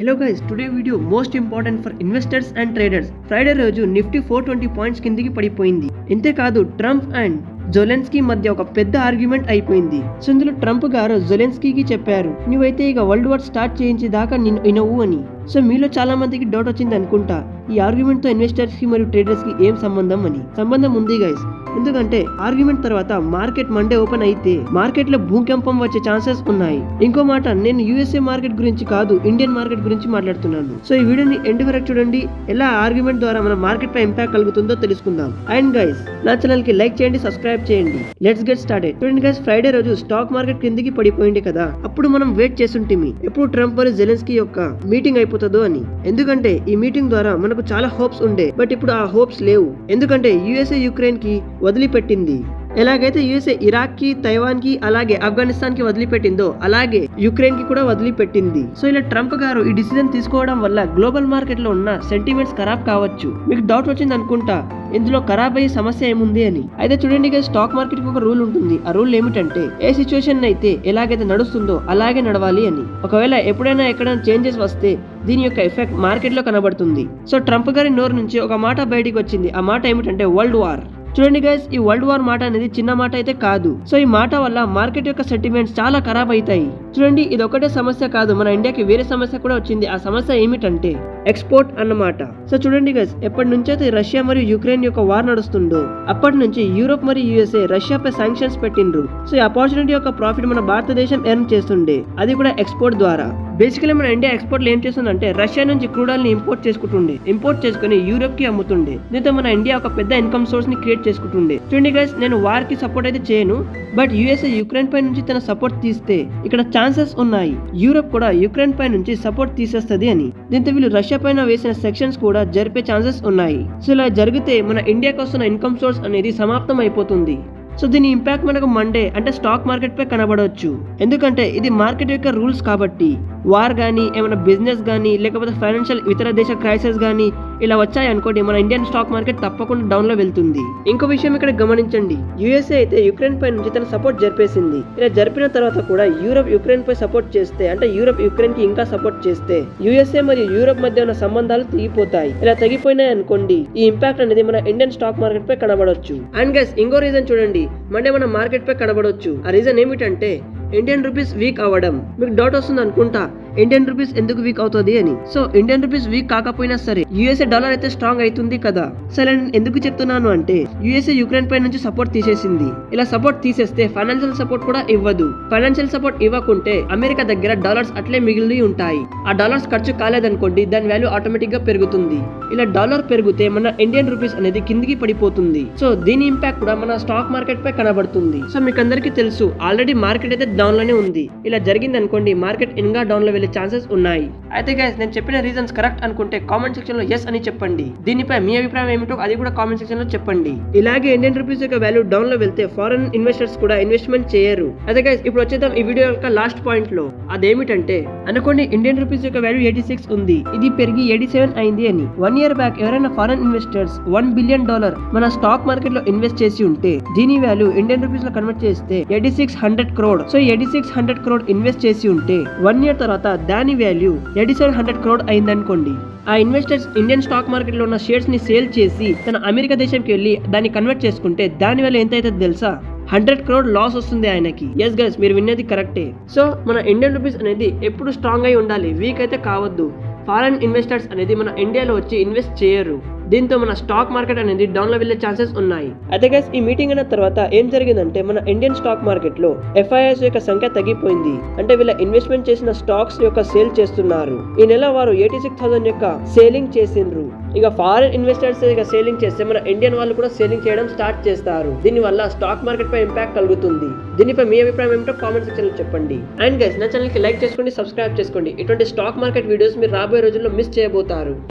Hello guys today video most important for investors and traders Friday రోజు Nifty four twenty points కిందికి పడిపోయింది. ఇంతేకాదు Trump and జొలెన్స్కీ మధ్య ఒక పెద్ద ఆర్గ్యుమెంట్ అయిపోయింది. సో ఇందులో ట్రంప్ గారు జొలెన్స్కీకి చెప్పారు నువ్వైతే ఇక వరల్డ్ వార్ స్టార్ట్ చేయించి దాకా నిన్ను వినవు అని. సో మీలో చాలా మందికి డౌట్ వచ్చింది అనుకుంటా. ఈ ఆర్గ్యుమెంట్తో ఇన్వెస్టర్స్కి మరియు ట్రేడర్స్కి ఏం సంబంధం అని? సంబంధం ఉంది గైస్ ఎందుకంటే ఆర్గ్యుమెంట్ తర్వాత మార్కెట్ మండే ఓపెన్ అయితే మార్కెట్లో భూకంపం వచ్చే ఛాన్సెస్ ఉన్నాయి. ఇంకో మాట నేను యూఎస్ఏ మార్కెట్ గురించి కాదు ఇండియన్ మార్కెట్ గురించి మాట్లాడుతున్నాను. సో ఈ వీడియోని ఎండ్ వరకు చూడండి. ఎలా ఆర్గ్యుమెంట్ ద్వారా మన మార్కెట్ పై ఇంపాక్ట్ కలుగుతుందో తెలుసుకుందాం. అండ్ గైస్ నా ఛానల్కి లైక్ చేయండి సబ్స్క్రైబ్ చేయండి. లెట్స్ గెట్ స్టార్టెడ్ చూడండి గైస్ ఫ్రైడే రోజు స్టాక్ మార్కెట్ కిందికి పడిపోయింది కదా. అప్పుడు మనం వెయిట్ చేస్తుంటిమి ఎప్పుడు ట్రంప్ మరియు జెలెన్స్కీ యొక్క మీటింగ్ అయిపోతుంది. అని. ఎందుకంటే ఈ మీటింగ్ ద్వారా మనకు చాలా హోప్స్ ఉండే బట్ ఇప్పుడు ఆ హోప్స్ లేవు. ఎందుకంటే యుఎస్ఏ యుక్రెయిన్కి వదిలిపెట్టింది. ఎలాగైతే యుఎస్ఏ ఇరాక్కి తైవాన్కి అలాగే ఆఫ్ఘనిస్తాన్కి వదిలిపెట్టిందో అలాగే యుక్రెయిన్కి కూడా వదిలిపెట్టింది. సో ఇలా ట్రంప్ గారు ఈ డిసిజన్ తీసుకోవడం వల్ల గ్లోబల్ మార్కెట్లో ఉన్న సెంటిమెంట్స్ ఖరాబ్ కావచ్చు. మీకు డౌట్ వచ్చింది అనుకుంటా ఇందులో ఖరాబ్ అయ్యే సమస్య ఏముంది అని. అయితే చూడండి స్టాక్ మార్కెట్కి ఒక రూల్ ఉంటుంది. ఆ రూల్ ఏమిటంటే ఏ సిచ్యువేషన్ అయితే ఎలాగైతే నడుస్తుందో అలాగే నడవాలి అని. ఒకవేళ ఎప్పుడైనా ఎక్కడైనా చేంజెస్ వస్తే దీని యొక్క ఎఫెక్ట్ మార్కెట్లో కనబడుతుంది. సో ట్రంప్ గారి నోరు నుంచి ఒక మాట బయటికి వచ్చింది. ఆ మాట ఏమిటంటే వరల్డ్ వార్. చూడండి గైస్ ఈ వరల్డ్ వార్ మాట అనేది చిన్న మాట అయితే కాదు. సో ఈ మాట వల్ల మార్కెట్ యొక్క సెంటిమెంట్స్ చాలా ఖరాబ్ అవుతాయి. చూడండి ఇది ఒకటే సమస్య కాదు. మన ఇండియాకి వేరే సమస్య కూడా వచ్చింది. ఆ సమస్య ఏమిటంటే ఎక్స్పోర్ట్ అన్నమాట. సో చూడండి గైస్ ఎప్పటి నుంచైతే అయితే రష్యా మరియు యుక్రెయిన్ యొక్క వార్ నడుస్తుందో అప్పటి నుంచి యూరోప్ మరియు యుఎస్ఏ రష్యాపై శాంక్షన్స్ పెట్టిండ్రు. సో ఈ ఆపర్చునిటీ యొక్క ప్రాఫిట్ మన భారతదేశం ఎర్న్ చేస్తుండే. అది కూడా ఎక్స్పోర్ట్ ద్వారా. బేసికలీ మన ఇండియా ఎక్స్పోర్ట్ ఏం చేస్తుందంటే రష్యా నుంచి క్రూడాల్ని ఇంపోర్ట్ చేసుకుంటుండే. ఇంపోర్ట్ చేసుకుని యూరోప్కి అమ్ముతుండే. దీంతో మన ఇండియా ఒక పెద్ద ఇన్కమ్ సోర్స్ని క్రియేట్ చేసుకుంటుండే. చూడండి గైస్ నేను వార్కి సపోర్ట్ అయితే చేయను బట్ యుఎస్ఏ యుక్రెయిన్ పై నుంచి తన సపోర్ట్ తీస్తే ఇక్కడ ఛాన్సెస్ ఉన్నాయి. యూరోప్ కూడా యుక్రెయిన్ పై నుంచి సపోర్ట్ తీసేస్తుంది అని. దీంతో వీళ్ళు రష్యా పైన వేసిన సెక్షన్స్ కూడా జరిపే ఛాన్సెస్ ఉన్నాయి. సో ఇలా జరిగితే మన ఇండియాకి వస్తున్న ఇన్కమ్ సోర్స్ అనేది సమాప్తం అయిపోతుంది సో దీని ఇంపాక్ట్ మనకు మండే అంటే స్టాక్ మార్కెట్ పై కనబడవచ్చు. ఎందుకంటే ఇది మార్కెట్ యొక్క రూల్స్ కాబట్టి. వార్ కానీ ఏమైనా బిజినెస్ కానీ లేకపోతే ఫైనాన్షియల్ ఇతర దేశ క్రైసిస్ కానీ ఇలా వచ్చాయి అనుకోండి మన ఇండియన్ స్టాక్ మార్కెట్ తప్పకుండా డౌన్లో వెళ్తుంది. ఇంకో విషయం ఇక్కడ గమనించండి. యుఎస్ఏ అయితే యుక్రెయిన్ పై నుంచి తన సపోర్ట్ జరిపేసింది. ఇలా జరిపిన తర్వాత కూడా యూరోప్ యుక్రెయిన్ పై సపోర్ట్ చేస్తే అంటే యూరోప్ యుక్రెయిన్కి ఇంకా సపోర్ట్ చేస్తే యుఎస్ఏ మరియు యూరోప్ మధ్య ఉన్న సంబంధాలు తెగిపోతాయి ఇలా తెగిపోయినాయి అనుకోండి ఈ ఇంపాక్ట్ అనేది మన ఇండియన్ స్టాక్ మార్కెట్ పై కనబడవచ్చు. అండ్ గైస్ ఇంకో రీజన్ చూడండి. మండే మన మార్కెట్ పై కనబడవచ్చు ఆ రీజన్ ఏమిటంటే ఇండియన్ రూపీస్ వీక్ అవ్వడం. మీకు డౌట్ వస్తుంది అనుకుంటా. ఇండియన్ రూపీస్ ఎందుకు వీక్ అవుతుంది అని. సో ఇండియన్ రూపీస్ వీక్ కాకపోయినా సరే యుఎస్ఏ డాలర్ అయితే స్ట్రాంగ్ అవుతుంది కదా. సరే నేను ఎందుకు చెప్తున్నాను అంటే యుఎస్ఏ యుక్రెయిన్ పై నుంచి సపోర్ట్ తీసేసింది. ఇలా సపోర్ట్ తీసేస్తే ఫైనాన్షియల్ సపోర్ట్ కూడా ఇవ్వదు. ఫైనాన్షియల్ సపోర్ట్ ఇవ్వకుంటే అమెరికా దగ్గర డాలర్స్ అట్లే మిగిలి ఉంటాయి. ఆ డాలర్స్ ఖర్చు కాలేదనుకోండి దాని వాల్యూ ఆటోమేటిక్గా పెరుగుతుంది. ఇలా డాలర్ పెరిగితే మన ఇండియన్ రూపీస్ అనేది కిందికి పడిపోతుంది. సో దీని ఇంపాక్ట్ కూడా మన స్టాక్ మార్కెట్ పై కనబడుతుంది. సో మీకు అందరికీ తెలుసు ఆల్రెడీ మార్కెట్ అయితే డౌన్లోనే ఉంది. ఇలా జరిగింది అనుకోండి మార్కెట్ ఇంకా డౌన్లో వెళ్ళే ఛాన్సెస్ ఉన్నాయి. అయితే గైస్ నేను చెప్పిన రీజన్స్ కరెక్ట్ అనుకుంటే కామెంట్ సెక్షన్లో ఎస్ అని చెప్పండి. దీనిపై మీ అభిప్రాయం ఏమిటో అది కూడా కామెంట్ సెక్షన్లో చెప్పండి. ఇలాగే ఇండియన్ రూపీస్ యొక్క వాల్యూ డౌన్లో వెళ్తే ఫారెన్ ఇన్వెస్టర్స్ కూడా ఇన్వెస్ట్మెంట్ చేయరు. అయితే గైస్ ఇప్పుడు వచ్చేద్దాం ఈ వీడియో యొక్క లాస్ట్ పాయింట్లో. అదేమిటంటే అనుకోండి ఇండియన్ రూపీస్ యొక్క వాల్యూ ఎయిటీ సిక్స్ ఉంది. ఇది పెరిగి ఎయిటీ సెవెన్ అయింది అని. వన్ ఇయర్ బ్యాక్ ఎవరైనా foreign investors one billion dollar మన స్టాక్ మార్కెట్లో ఇన్వెస్ట్ చేసి ఉంటే దీని వాల్యూ ఇండియన్ రూపీస్లో కన్వర్ట్ చేస్తే eighty six hundred crore so eighty six hundred crore invest చేసి ఉంటే వన్ ఇయర్ తర్వాత దాని value eighty seven hundred crore అయిందనుకోండి. ఆ ఇన్వెస్టర్స్ ఇండియన్ స్టాక్ మార్కెట్లో ఉన్న షేర్స్ని సేల్ చేసి తన అమెరికా దేశంకి వెళ్ళి దాన్ని కన్వర్ట్ చేసుకుంటే దాని వల్ల ఎంత అవుతుంది తెలుసా? హండ్రెడ్ క్రోడ్ లాస్ వస్తుంది ఆయనకి. ఎస్ గైస్ మీరు విన్నది కరెక్టే సో మన ఇండియన్ రూపీస్ అనేది ఎప్పుడు స్ట్రాంగ్ అయి ఉండాలి? వీక్ అయితే కావద్దు. ఫారెన్ ఇన్వెస్టర్స్ అనేది మన ఇండియాలో వచ్చి ఇన్వెస్ట్ చేయరు. దీంతో మన స్టాక్ మార్కెట్ అనేది డౌన్లో వెళ్ళే ఛాన్సెస్ ఉన్నాయి. అయితే గైస్ ఈ మీటింగ్ అయిన తర్వాత ఏం జరిగిందంటే మన ఇండియన్ స్టాక్ మార్కెట్లో ఎఫ్ఐఎస్ యొక్క సంఖ్య తగ్గిపోయింది. అంటే వీళ్ళ ఇన్వెస్ట్మెంట్ చేసిన స్టాక్స్ యొక్క సేల్ చేస్తున్నారు. ఈ నెల వారు ఎయిటీ సిక్స్ థౌసండ్ యొక్క సేలింగ్ చేసిండ్రు. ఇక ఫారెన్ ఇన్వెస్టర్స్ ఇక సేలింగ్ చేస్తే మన ఇండియన్ వాళ్ళు కూడా సేలింగ్ చేయడం స్టార్ట్ చేస్తారు. దీని వల్ల స్టాక్ మార్కెట్ పై ఇంపాక్ట్ కలుగుతుంది. దీనిపై మీ అభిప్రాయం ఏమిటో కామెంట్ సెక్షన్లో చెప్పండి. అండ్ గైస్ నా ఛానల్కి లైక్ చేసుకోండి సబ్స్క్రైబ్ చేసుకోండి. ఇటువంటి స్టాక్ మార్కెట్ వీడియోస్ మీరు రాబోయే రోజుల్లో మిస్ చేయబోతారు.